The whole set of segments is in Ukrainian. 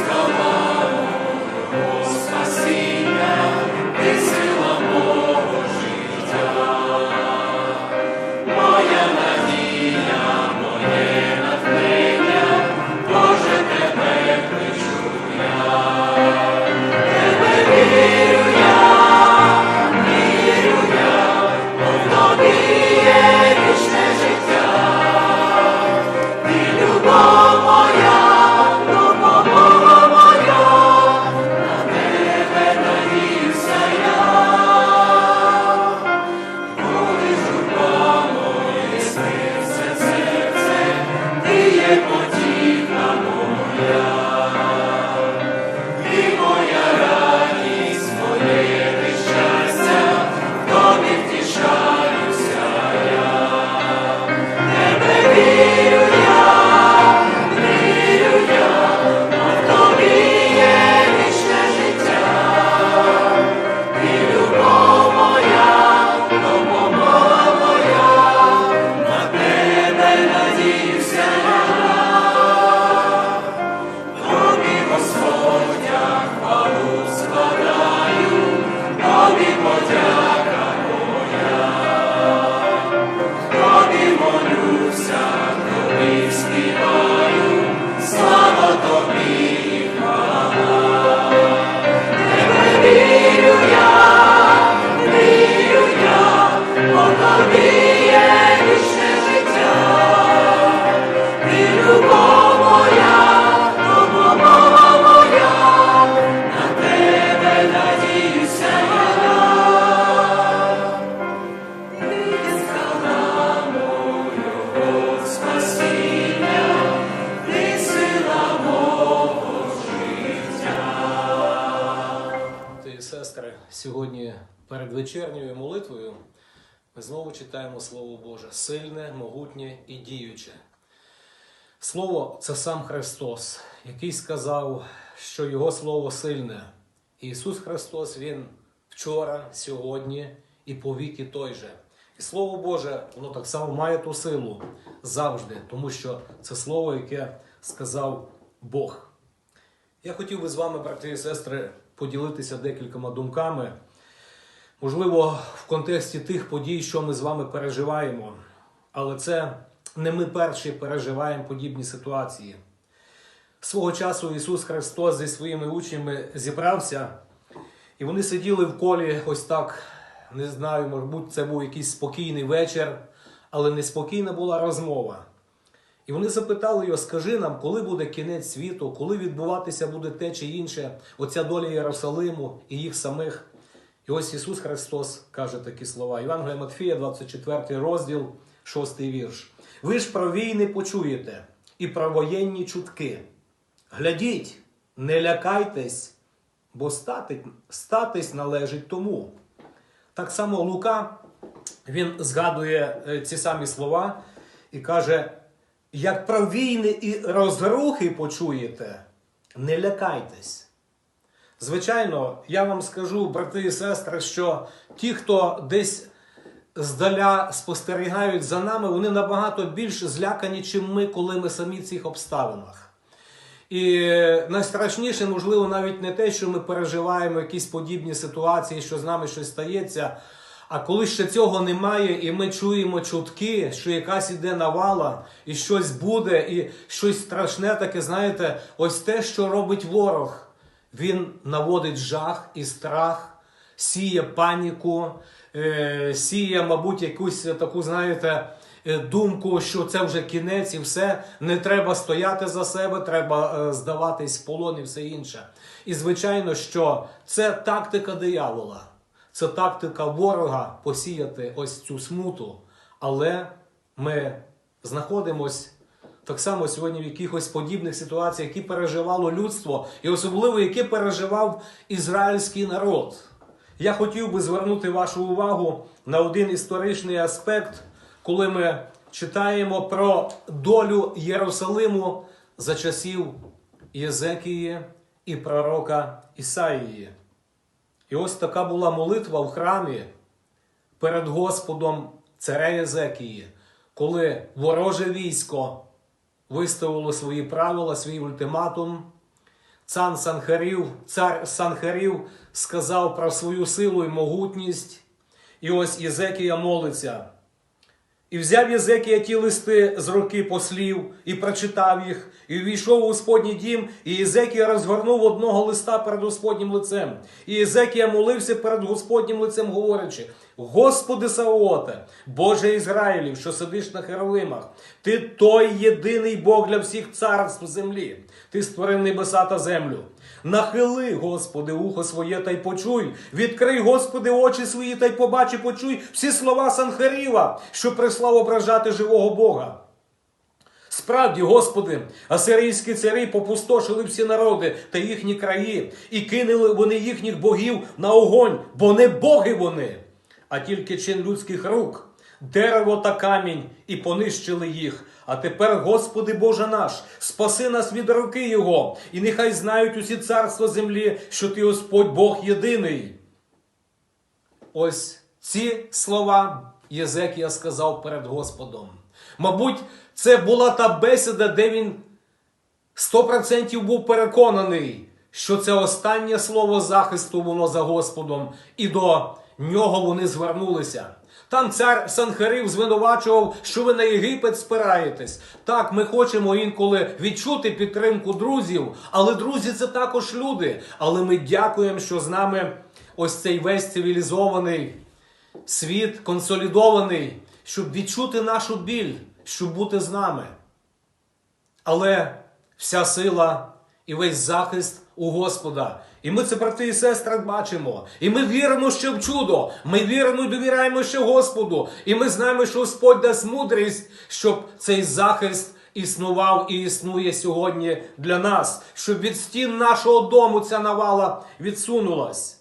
Брати сьогодні перед вечірньою молитвою ми знову читаємо Слово Боже сильне, могутнє і діюче. Слово це сам Христос, який сказав, що Його Слово сильне. Ісус Христос, Він вчора, сьогодні і повіки той же. І Слово Боже, воно так само має ту силу завжди, тому що це слово, яке сказав Бог. Я хотів би з вами, брати і сестри, поділитися декількома думками. Можливо, в контексті тих подій, що ми з вами переживаємо. Але це не ми перші переживаємо подібні ситуації. Свого часу Ісус Христос зі своїми учнями зібрався, і вони сиділи в колі ось так. Не знаю, мабуть, це був якийсь спокійний вечір, але неспокійна була розмова. І вони запитали його: скажи нам, коли буде кінець світу, коли відбуватися буде те чи інше, оця доля Єрусалиму і їх самих. І ось Ісус Христос каже такі слова. Євангелія Матфія, 24 розділ, 6 вірш. Ви ж про війни почуєте і про воєнні чутки. Глядіть, не лякайтесь, бо стати, статись належить тому. Так само Лука, він згадує е, ці самі слова і каже: як про війни і розрухи почуєте, не лякайтесь. Звичайно, я вам скажу, брати і сестри, що ті, хто десь здаля спостерігають за нами, вони набагато більш злякані, чим ми, коли ми самі в цих обставинах. І найстрашніше, можливо, навіть не те, що ми переживаємо якісь подібні ситуації, що з нами щось стається. А коли ще цього немає, і ми чуємо чутки, що якась іде навала, і щось буде, і щось страшне таке, знаєте, ось те, що робить ворог. Він наводить жах і страх, сіє паніку, е, сіє, мабуть, якусь таку, знаєте, е, думку, що це вже кінець і все. Не треба стояти за себе, треба е, здаватись в полон і все інше. І звичайно, що це тактика диявола, це тактика ворога посіяти ось цю смуту. Але ми знаходимось так само сьогодні в якихось подібних ситуаціях, які переживало людство, і особливо які переживав ізраїльський народ. Я хотів би звернути вашу увагу на один історичний аспект, коли ми читаємо про долю Єрусалиму за часів Єзекії і пророка Ісаїї. І ось така була молитва в храмі перед Господом царя Єзекії, коли вороже військо виставило свої правила, свій ультиматум. Цан Санхарів, цар Санхарів сказав про свою силу і могутність. І ось Єзекія молиться. І взяв Єзекія ті листи з руки послів і прочитав їх, і увійшов у Господній дім, і Єзекія розгорнув одного листа перед Господнім лицем. І Єзекія молився перед Господнім лицем, говорячи: Господи Саоте, Боже Ізраїлів, що сидиш на херовимах, ти той єдиний Бог для всіх царств землі. Ти створив небеса та землю. Нахили, Господи, ухо своє та й почуй. Відкрий, Господи, очі свої та й побач і почуй всі слова Санхаріва, що прислав ображати живого Бога. Справді, Господи, асирійські царі попустошили всі народи та їхні краї, і кинули вони їхніх богів на огонь, бо не боги вони, а тільки чин людських рук, дерево та камінь, і понищили їх. А тепер, Господи Боже наш, спаси нас від руки Його, і нехай знають усі царства землі, що Ти Господь Бог єдиний. Ось ці слова Єзекія сказав перед Господом. Мабуть, це була та бесіда, де він 100% був переконаний, що це останнє слово захисту воно за Господом, і до нього вони звернулися. Там цар Санхарив звинувачував, що ви на Єгипет спираєтесь. Так, ми хочемо інколи відчути підтримку друзів, але друзі це також люди. Але ми дякуємо, що з нами ось цей весь цивілізований світ консолідований, щоб відчути нашу біль, щоб бути з нами. Але вся сила і весь захист у Господа. І ми це, брати і сестри, бачимо. І ми віримо ще в чудо. Ми віримо і довіряємо ще Господу. І ми знаємо, що Господь дасть мудрість, щоб цей захист існував і існує сьогодні для нас, щоб від стін нашого дому ця навала відсунулась.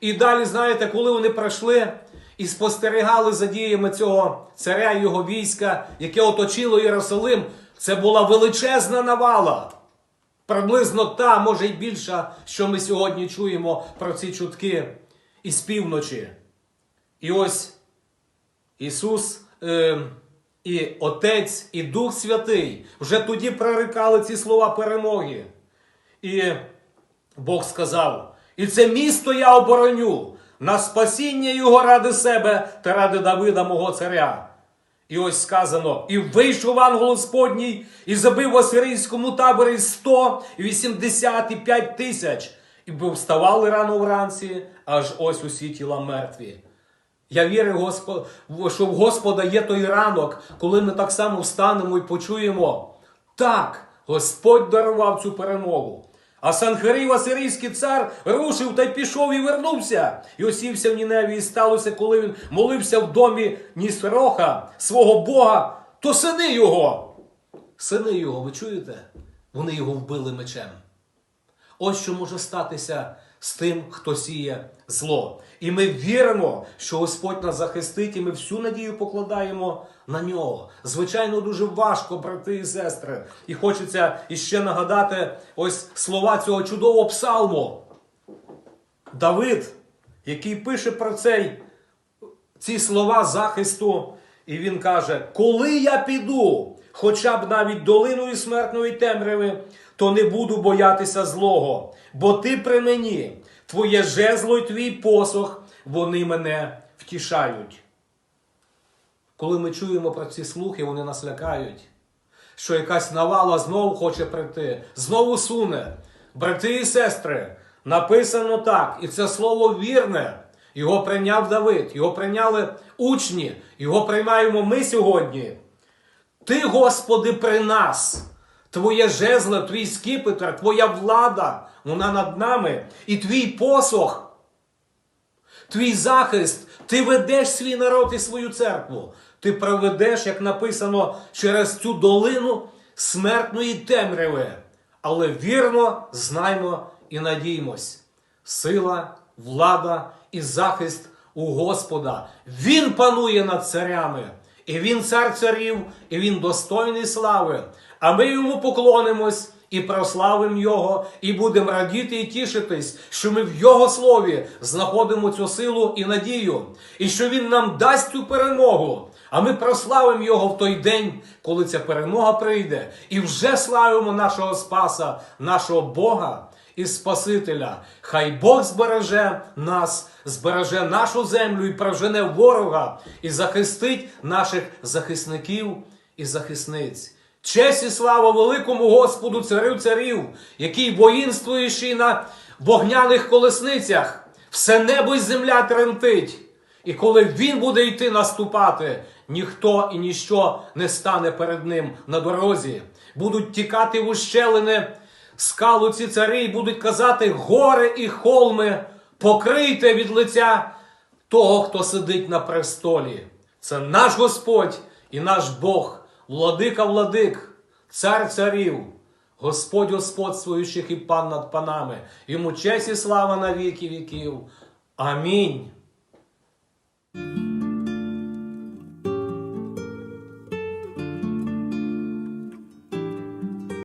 І далі, знаєте, коли вони пройшли і спостерігали за діями цього царя його війська, яке оточило Єрусалим, це була величезна навала. Приблизно та, може й більша, що ми сьогодні чуємо про ці чутки із півночі. І ось Ісус е, і Отець, і Дух Святий вже тоді прорикали ці слова перемоги. І Бог сказав: І це місто я обороню на спасіння його ради себе та ради Давида, мого царя. І ось сказано: і вийшов ангел Господній, і забив в асирійському таборі 185 тисяч, і вставали рано вранці, аж ось усі тіла мертві. Я вірю, що в Господа є той ранок, коли ми так само встанемо і почуємо. Так, Господь дарував цю перемогу. А Санхарів, асирійський цар, рушив та й пішов і вернувся. І осівся в Ніневі, і сталося, коли він молився в домі Нісроха, свого Бога, то сини його. Сини його, ви чуєте? Вони його вбили мечем. Ось що може статися з тим, хто сіє зло. І ми віримо, що Господь нас захистить, і ми всю надію покладаємо на нього. Звичайно, дуже важко, брати і сестри. І хочеться іще нагадати ось слова цього чудового псалму. Давид, який пише про цей, ці слова захисту, і він каже: Коли я піду, хоча б навіть долиною смертної темряви, то не буду боятися злого, бо ти при мені, твоє жезло й твій посох, вони мене втішають. Коли ми чуємо про ці слухи, вони нас лякають, що якась навала знову хоче прийти, знову суне. Брати і сестри, написано так, і це слово вірне. Його прийняв Давид, його прийняли учні, його приймаємо ми сьогодні. Ти, Господи, при нас. Твоє жезло, твій скіпетр, твоя влада, вона над нами, і твій посох, твій захист, ти ведеш свій народ і свою церкву. Ти проведеш, як написано, через цю долину смертної темряви. Але вірно, знаймо і надіймось. Сила, влада і захист у Господа. Він панує над царями. І він цар царів, і він достойний слави. А ми йому поклонимось і прославимо Його, і будемо радіти і тішитись, що ми в Його слові знаходимо цю силу і надію, і що Він нам дасть цю перемогу. А ми прославимо Його в той день, коли ця перемога прийде, і вже славимо нашого Спаса, нашого Бога, і Спасителя. Хай Бог збереже нас, збереже нашу землю і прожене ворога, і захистить наших захисників і захисниць. Честь і слава великому Господу, царю царів, який воїнствуючи на вогняних колесницях, все небо й земля тремтить. І коли він буде йти наступати, ніхто і ніщо не стане перед ним на дорозі. Будуть тікати в ущелини скалу ці царі, будуть казати гори і холми, покрийте від лиця того, хто сидить на престолі. Це наш Господь і наш Бог, владика владик, цар царів, Господь господствуючих і пан над панами. Йому честь і слава на віки віків. Амінь.